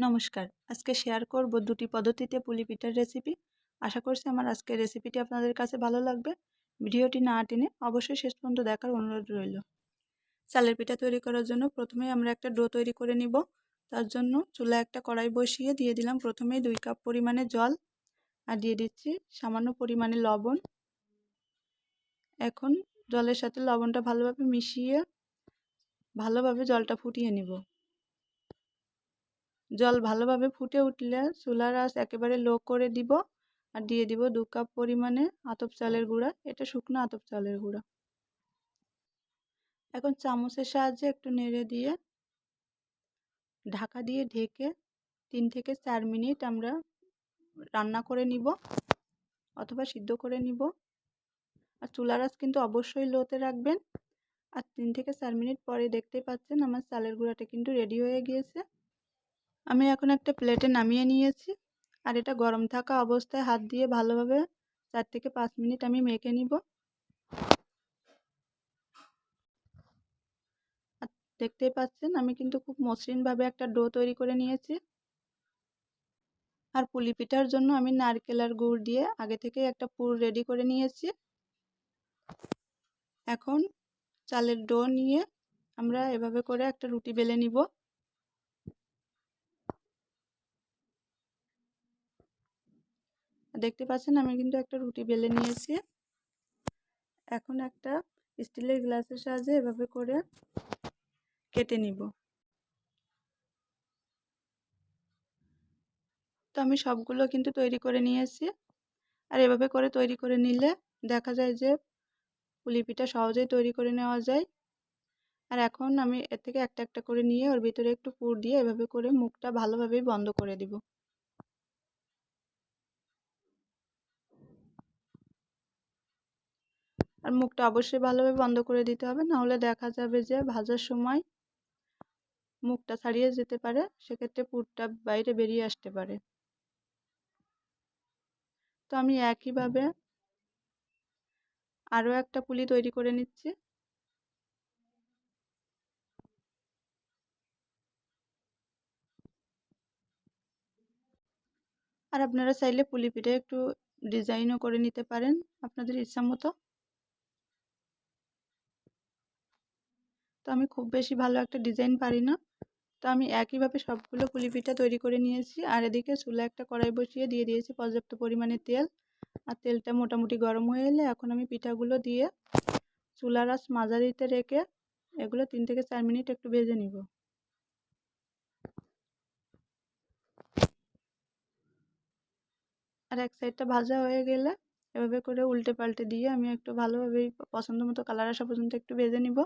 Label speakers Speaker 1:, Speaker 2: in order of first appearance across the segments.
Speaker 1: নমস্কার। আজকে শেয়ার করব দুটি পদ্ধতিতে পুলি পিঠার রেসিপি আশা করছি আমার আজকের রেসিপিটি আপনাদের কাছে ভালো লাগবে। ভিডিওটি না টেনে অবশ্যই শেষ পর্যন্ত দেখার অনুরোধ রইল। চালের পিঠা তৈরি করার জন্য প্রথমে আমরা একটা ডো তৈরি করে নিব। তার জন্য চুলা একটা কড়াই বসিয়ে দিয়ে দিলাম প্রথমেই দুই কাপ পরিমাণে জল। আর দিয়ে দিচ্ছি সামান্য পরিমাণে লবণ। এখন জলের সাথে লবণটা ভালোভাবে মিশিয়ে ভালোভাবে জলটা ফুটিয়ে নিব। জল ভালোভাবে ফুটে উঠলে চুলার আঁচ একেবারে লো করে দিব আর দিয়ে দিব দু কাপ পরিমাণে আতপ চালের গুঁড়া, এটা শুকনো আতপ চালের গুঁড়া। এখন চামচের সাহায্যে একটু নেড়ে দিয়ে ঢাকা দিয়ে ঢেকে তিন থেকে চার মিনিট আমরা রান্না করে নিব অথবা সিদ্ধ করে নিব। আর চুলার আঁচ কিন্তু অবশ্যই লোতে রাখবেন। আর তিন থেকে চার মিনিট পরে দেখতেই পাচ্ছেন আমার চালের গুঁড়াটা কিন্তু রেডি হয়ে গিয়েছে। আমি এখন একটা প্লেটে নামিয়ে নিয়েছি। আর এটা গরম থাকা অবস্থায় হাত দিয়ে ভালোভাবে চার থেকে পাঁচ মিনিট আমি মেখে নিব। দেখতেই পাচ্ছেন, আমি কিন্তু খুব মসৃণভাবে একটা ডো তৈরি করে নিয়েছি। আর পুলি পিঠার জন্য আমি নারকেল আর গুড় দিয়ে আগে থেকে একটা পুর রেডি করে নিয়েছি। এখন চালের ডো নিয়ে আমরা এভাবে করে একটা রুটি বেলে নিব। দেখতে পাচ্ছেন আমি কিন্তু একটা রুটি বেলে নিয়েছি। এখন একটা স্টিলের গ্লাসের সাহায্যে এভাবে করে কেটে নিব। তো আমি সবগুলো কিন্তু তৈরি করে নিয়েছি। আর এভাবে করে তৈরি করে নিলে দেখা যায় যে পুলি পিঠা সহজেই তৈরি করে নেওয়া যায়। আর এখন আমি এর থেকে একটা একটা করে নিয়ে ওর ভিতরে একটু পুর দিয়ে এভাবে করে মুখটা ভালোভাবেই বন্ধ করে দিব। আর মুখটা অবশ্যই ভালোভাবে বন্ধ করে দিতে হবে। নাহলে দেখা যাবে যে ভাজার সময় মুখটা ছাড়িয়ে যেতে পারে, সেক্ষেত্রে পুরটা বাইরে বেরিয়ে আসতে পারে। তো আমি একইভাবে আরও একটা পুলি তৈরি করে নিচ্ছি। আর আপনারা চাইলে পুলি পিঠে একটু ডিজাইনও করে নিতে পারেন, আপনাদের ইচ্ছা মতো। তো আমি খুব বেশি ভালো একটা ডিজাইন পারি না। তো আমি একইভাবে সবগুলো পুলি পিঠা তৈরি করে নিয়েছি। আর এদিকে চুলা একটা কড়াই বসিয়ে দিয়ে দিয়েছি পর্যাপ্ত পরিমাণে তেল। আর তেলটা মোটামুটি গরম হয়ে এলে এখন আমি পিঠাগুলো দিয়ে চুলার আঁচ মাঝারিতে রেখে এগুলো তিন থেকে চার মিনিট একটু ভেজে নিব। আর এক সাইডটা ভাজা হয়ে গেলে এভাবে করে উল্টে পাল্টে দিয়ে আমি একটু ভালোভাবে পছন্দ মতো কালার আসা পর্যন্ত একটু ভেজে নিব।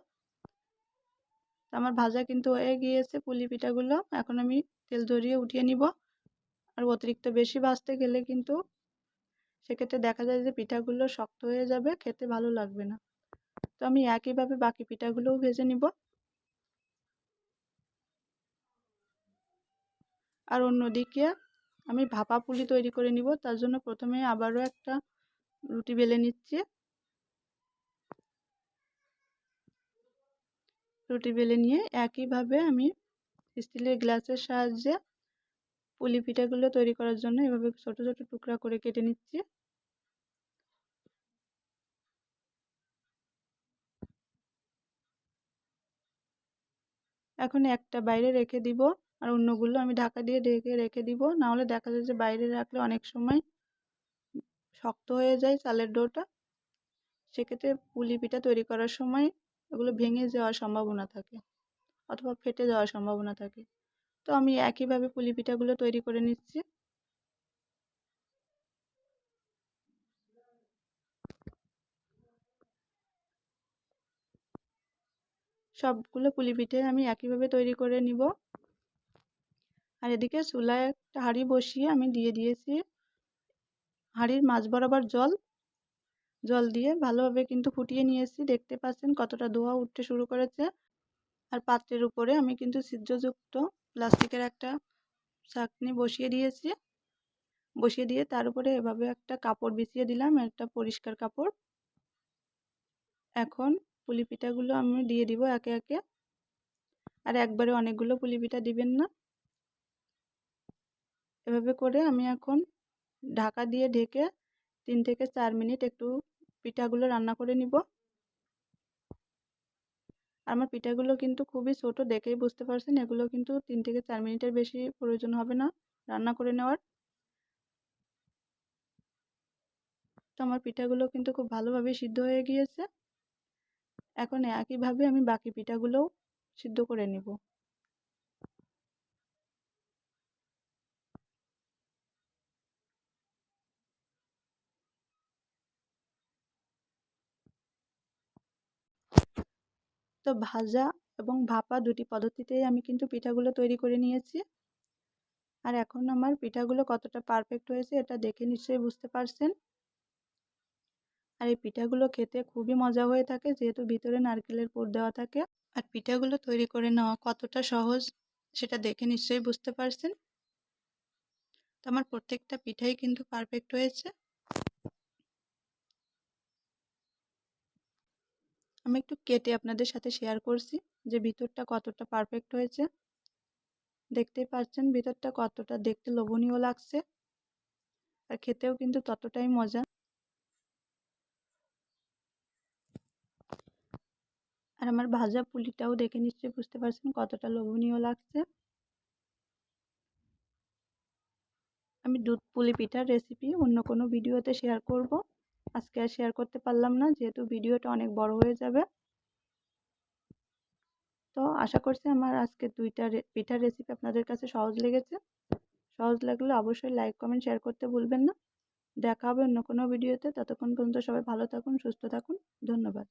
Speaker 1: আমার ভাজা কিন্তু হয়ে গিয়েছে পুলি পিঠাগুলো। এখন আমি তেল ধরিয়ে উঠিয়ে নিব। আর অতিরিক্ত বেশি ভাজতে গেলে কিন্তু সেক্ষেত্রে দেখা যায় যে পিঠাগুলো শক্ত হয়ে যাবে, খেতে ভালো লাগবে না। তো আমি একইভাবে বাকি পিঠাগুলোও ভেজে নিব। আর অন্যদিকে আমি ভাপা পুলি তৈরি করে নিব। তার জন্য প্রথমে আবারও একটা রুটি বেলে নিচ্ছি। রুটি বেলে নিয়ে একইভাবে আমি স্টিলের গ্লাসের সাহায্যে পুলি পিঠাগুলো তৈরি করার জন্য এভাবে ছোট ছোট টুকরা করে কেটে নিচ্ছি। এখন একটা বাইরে রেখে দিব আর অন্যগুলো আমি ঢাকা দিয়ে ঢেকে রেখে দিব। নাহলে দেখা যায় যে বাইরে রাখলে অনেক সময় শক্ত হয়ে যায় চালের ডোটা। সেক্ষেত্রে পুলি পিঠা তৈরি করার সময় এগুলো ভেঙে যাওয়ার সম্ভাবনা থাকে অথবা ফেটে যাওয়ার সম্ভাবনা থাকে। তো আমি একইভাবে পুলি পিঠাগুলো তৈরি করে নিচ্ছি। সবগুলো পুলি পিঠে আমি একইভাবে তৈরি করে নিব। আর এদিকে চুলায় একটা হাঁড়ি বসিয়ে আমি দিয়ে দিয়েছি হাঁড়ির মাঝ বরাবর জল। জল দিয়ে ভালোভাবে কিন্তু ফুটিয়ে নিয়েছি। দেখতে পাচ্ছেন কতটা ধোয়া উঠতে শুরু করেছে। আর পাত্রের উপরে আমি কিন্তু ছিদ্রযুক্ত প্লাস্টিকের একটা চাকনি বসিয়ে দিয়েছি। বসিয়ে দিয়ে তার উপরে এভাবে একটা কাপড় বিছিয়ে দিলাম, একটা পরিষ্কার কাপড়। এখন পুলি পিঠাগুলো আমি দিয়ে দিব একে একে। আর একবারে অনেকগুলো পুলি পিঠা দিবেন না। এভাবে করে আমি এখন ঢাকা দিয়ে ঢেকে তিন থেকে চার মিনিট একটু পিঠাগুলো রান্না করে নিব। আমার পিঠাগুলো কিন্তু খুবই ছোট, দেখেই বুঝতে পারছেন। এগুলো কিন্তু তিন থেকে চার মিনিটের বেশি প্রয়োজন হবে না রান্না করে নেওয়ার। তো আমার পিঠাগুলো কিন্তু খুব ভালোভাবে সিদ্ধ হয়ে গিয়েছে। এখন একইভাবে আমি বাকি পিঠাগুলোও সিদ্ধ করে নিব। তো ভাজা এবং ভাপা দুটি পদ্ধতিতেই আমি কিন্তু পিঠাগুলো তৈরি করে নিয়েছি। আর এখন আমার পিঠাগুলো কতটা পারফেক্ট হয়েছে এটা দেখে নিশ্চয়ই বুঝতে পারছেন। আর এই পিঠাগুলো খেতে খুবই মজা হয়ে থাকে যেহেতু ভিতরে নারকেলের পুর দেওয়া থাকে। আর পিঠাগুলো তৈরি করে নেওয়া কতটা সহজ সেটা দেখে নিশ্চয়ই বুঝতে পারছেন। তো আমার প্রত্যেকটা পিঠাই কিন্তু পারফেক্ট হয়েছে। আমি একটু কেটে আপনাদের সাথে শেয়ার করছি যে ভিতরটা কতটা পারফেক্ট হয়েছে। দেখতেই পাচ্ছেন ভিতরটা কতটা দেখতে লোভনীয় লাগছে। আর খেতেও কিন্তু ততটাই মজা। আর আমার ভাজা পুলিটাও দেখে নিশ্চয়ই বুঝতে পারছেন কতটা লোভনীয় লাগছে। আমি দুধ পুলি পিঠার রেসিপি অন্য কোনো ভিডিওতে শেয়ার করব। আজকে আর শেয়ার করতে পারলাম না, যেহেতু ভিডিওটা অনেক বড় হয়ে যাবে। তো আশা করছি আমার আজকে দুইটা পিঠার রেসিপি আপনাদের কাছে সহজ লেগেছে। সহজ লাগলে অবশ্যই লাইক কমেন্ট শেয়ার করতে ভুলবেন না। দেখা হবে অন্য কোনো ভিডিওতে ততক্ষণ পর্যন্ত সবাই ভালো থাকুন, সুস্থ থাকুন। ধন্যবাদ।